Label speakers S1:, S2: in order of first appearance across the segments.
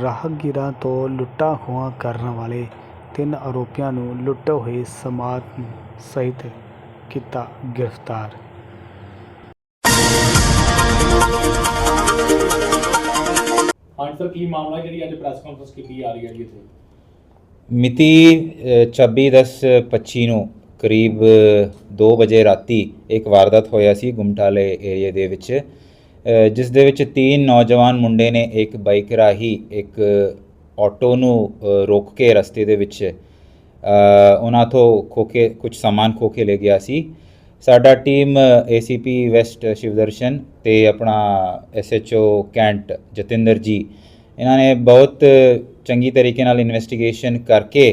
S1: ਰਾਹਗੀਰਾਂ ਤੋਂ ਲੁੱਟਾਂ ਖੋਹਾਂ ਕਰਨ ਵਾਲੇ ਤਿੰਨ ਆਰੋਪੀਆਂ ਨੂੰ ਲੁੱਟੇ ਹੋਏ ਸਮਾਨ ਸਹਿਤ ਕੀਤਾ ਗ੍ਰਿਫਤਾਰ।
S2: ਹਾਂਜੀ ਸਰ, ਕੀ ਮਾਮਲਾ ਜਿਹੜੀ ਅੱਜ ਪ੍ਰੈਸ ਕਾਨਫਰੰਸ ਕੀਤੀ ਜਾ ਰਹੀ ਹੈ ਜੀ ਇੱਥੇ?
S3: ਮਿਤੀ 26/10/25 ਨੂੰ ਕਰੀਬ 2 ਵਜੇ ਰਾਤੀ ਇੱਕ ਵਾਰਦਾਤ ਹੋਇਆ ਸੀ ਗੁਮਟਾਲੇ ਏਰੀਆ ਦੇ ਵਿੱਚ। ਜਿਸ ਦੇ ਵਿੱਚ ਤਿੰਨ ਨੌਜਵਾਨ ਮੁੰਡੇ ਨੇ ਇੱਕ ਬਾਈਕ ਰਾਹੀਂ ਇੱਕ ਆਟੋ ਨੂੰ ਰੋਕ ਕੇ ਰਸਤੇ ਦੇ ਵਿੱਚ ਉਹਨਾਂ ਤੋਂ ਖੋ ਕੇ ਕੁਝ ਸਮਾਨ ਖੋ ਲੈ ਗਿਆ ਸੀ। ਸਾਡਾ ਟੀਮ ਏਸੀਪੀ ਵੈਸਟ ਸ਼ਿਵਦਰਸ਼ਨ ਤੇ ਆਪਣਾ ਐਸਐਚਓ ਕੈਂਟ ਜਤਿੰਦਰ ਜੀ, ਇਹਨਾਂ ਨੇ ਬਹੁਤ ਚੰਗੀ ਤਰੀਕੇ ਨਾਲ ਇਨਵੈਸਟੀਗੇਸ਼ਨ ਕਰਕੇ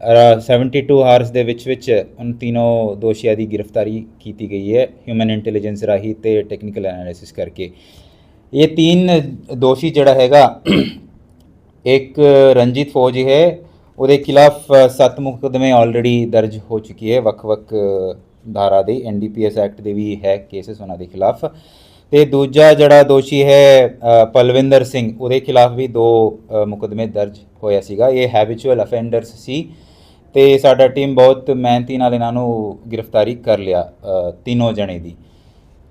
S3: ਅ, 72 ਆਵਰਸ ਦੇ ਵਿੱਚ ਵਿੱਚ ਉਨ ਤਿੰਨੋਂ ਦੋਸ਼ੀਆਂ ਦੀ ਗ੍ਰਿਫਤਾਰੀ ਕੀਤੀ ਗਈ ਹੈ ਹਿਊਮਨ ਇੰਟੈਲੀਜੈਂਸ ਰਾਹੀਂ ਤੇ ਟੈਕਨੀਕਲ ਐਨਾਲਿਸਿਸ ਕਰਕੇ। ਇਹ ਤਿੰਨ ਦੋਸ਼ੀ ਜਿਹੜਾ ਹੈਗਾ ਇੱਕ ਰਣਜੀਤ ਫੌਜੀ ਹੈ ਉਹਦੇ ਖਿਲਾਫ ਸੱਤ ਮੁਕਦਮੇ ਆਲਰੇਡੀ ਦਰਜ ਹੋ ਚੁੱਕੀ ਹੈ ਵੱਖ-ਵੱਖ ਧਾਰਾ ਦੇ ਐਨਡੀਪੀਐਸ ਐਕਟ ਦੇ ਵੀ ਹੈ ਕੇਸਸ ਉਹਨਾਂ ਦੇ ਖਿਲਾਫ। ਤੇ ਦੂਜਾ ਜਿਹੜਾ ਦੋਸ਼ੀ ਹੈ ਪਲਵਿੰਦਰ ਸਿੰਘ ਉਹਦੇ ਖਿਲਾਫ ਵੀ ਦੋ ਅ, ਮੁਕਦਮੇ ਦਰਜ ਹੋਇਆ ਸੀਗਾ। ਇਹ ਹੈਬਿਚੁਅਲ ਅਫੈਂਡਰਸ ਸੀ ਤੇ ਸਾਡਾ ਟੀਮ ਬਹੁਤ ਮਿਹਨਤੀ ਨਾਲ ਇਹਨਾਂ ਨੂੰ ਗ੍ਰਿਫਤਾਰੀ ਕਰ ਲਿਆ ਤਿੰਨੋਂ ਜਣੇ ਦੀ।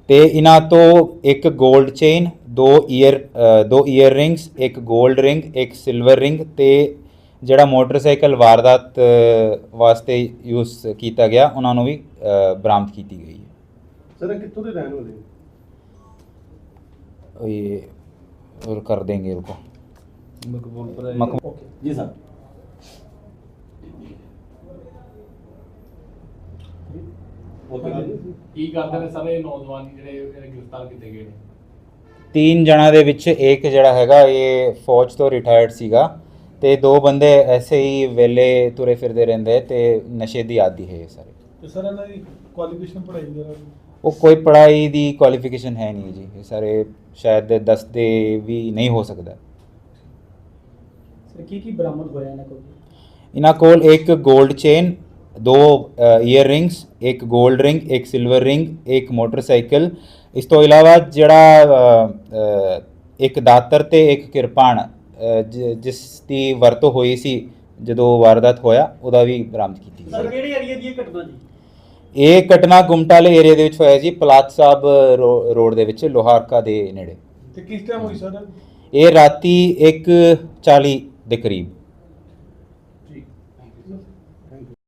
S3: ਤੇ ਇਹਨਾਂ ਤੋਂ ਇੱਕ 골ਡ ਚੇਨ ਦੋ ਈਅਰ ਦੋ ਈਅਰ ਰਿੰਗਸ ਇੱਕ 골ਡ ਰਿੰਗ ਇੱਕ ਸਿਲਵਰ ਰਿੰਗ ਤੇ ਜਿਹੜਾ ਮੋਟਰਸਾਈਕਲ ਵਾਰਦਾਤ ਵਾਸਤੇ ਯੂਜ਼ ਕੀਤਾ ਗਿਆ ਉਹਨਾਂ ਨੂੰ ਵੀ ਬਰਾਮਦ ਕੀਤੀ ਗਈ ਹੈ।
S4: ਸਰ ਕਿੱਥੋਂ ਦੇ ਰਹਿਣ ਵਾਲੇ ਹੋ?
S3: ਉਹ ਇਹ और कर देंगे रुको मक-
S4: ਓਕੇ ਜੀ ਸਰ ਓਕੇ ਜੀ
S2: ਕੀ ਕਰਦੇ ਨੇ ਸਾਰੇ ਨੌਜਵਾਨ ਜਿਹੜੇ ਜਿਹੜੇ ਗ੍ਰਿਫਤਾਰ ਕੀਤੇ ਗਏ ਨੇ
S3: ਤਿੰਨ ਜਣਾ ਦੇ ਵਿੱਚ ਇੱਕ ਜਿਹੜਾ ਹੈਗਾ ਇਹ ਫੌਜ ਤੋਂ ਰਿਟਾਇਰਡ ਸੀਗਾ ਤੇ ਦੋ ਬੰਦੇ ਐਸੇ ਹੀ ਵੇਲੇ ਤੁਰੇ ਫਿਰਦੇ ਰਹਿੰਦੇ ਤੇ ਨਸ਼ੇ ਦੀ ਆਦੀ ਹੈ ਇਹ ਸਾਰੇ
S4: ਤੇ ਸਰ ਇਹਨਾਂ ਦੀ ਕੁਆਲੀਫਿਕੇਸ਼ਨ ਪੜ੍ਹਾਈ ਵਗੈਰਾ
S3: ਉਹ ਕੋਈ ਪੜ੍ਹਾਈ ਦੀ ਕੁਆਲੀਫਿਕੇਸ਼ਨ ਹੈ ਨਹੀਂ ਜੀ। ਇਹ ਸਾਰੇ ਸ਼ਾਇਦ 10 ਦੇ ਵੀ ਨਹੀਂ ਹੋ ਸਕਦਾ।
S5: ਸਰ ਕੀ ਕੀ ਬਰਾਮਦ ਹੋਇਆ ਇਹਨਾਂ ਕੋਲ?
S3: ਇਹਨਾਂ ਕੋਲ ਇੱਕ 골ਡ ਚੇਨ ਦੋ ਈਅਰ ਰਿੰਗਸ ਇੱਕ 골ਡ ਰਿੰਗ ਇੱਕ ਸਿਲਵਰ ਰਿੰਗ ਇੱਕ ਮੋਟਰਸਾਈਕਲ ਇਸ ਤੋਂ ਇਲਾਵਾ ਜਿਹੜਾ ਇੱਕ ਦਾਤਰ ਤੇ ਇੱਕ ਕਿਰਪਾਨ ਜਿਸ ਦੀ ਵਰਤੋਂ ਹੋਈ ਸੀ ਜਦੋਂ ਵਾਰਦਾਤ ਹੋਇਆ ਉਹਦਾ ਵੀ ਬਰਾਮਦ ਕੀਤੀ
S5: ਸਰ ਕਿਹੜੇ ਏਰੀਆ ਦੀ ਇਹ ਘਟਨਾ ਜੀ?
S3: ਇਹ ਘਟਨਾ ਗੁਮਟਾਲੇ ਏਰੀਆ ਦੇ ਵਿੱਚ ਹੋਇਆ ਜੀ ਪਲਾਤ ਸਾਹਿਬ ਰੋਡ ਦੇ ਵਿੱਚ ਲੋਹਾਰਕਾ ਦੇ ਨੇੜੇ।
S4: ਤੇ ਕਿਸ ਟਾਈਮ ਹੋਈ ਸਰ
S3: ਇਹ ਰਾਤੀ 1:40 ਦੇ ਕਰੀਬ।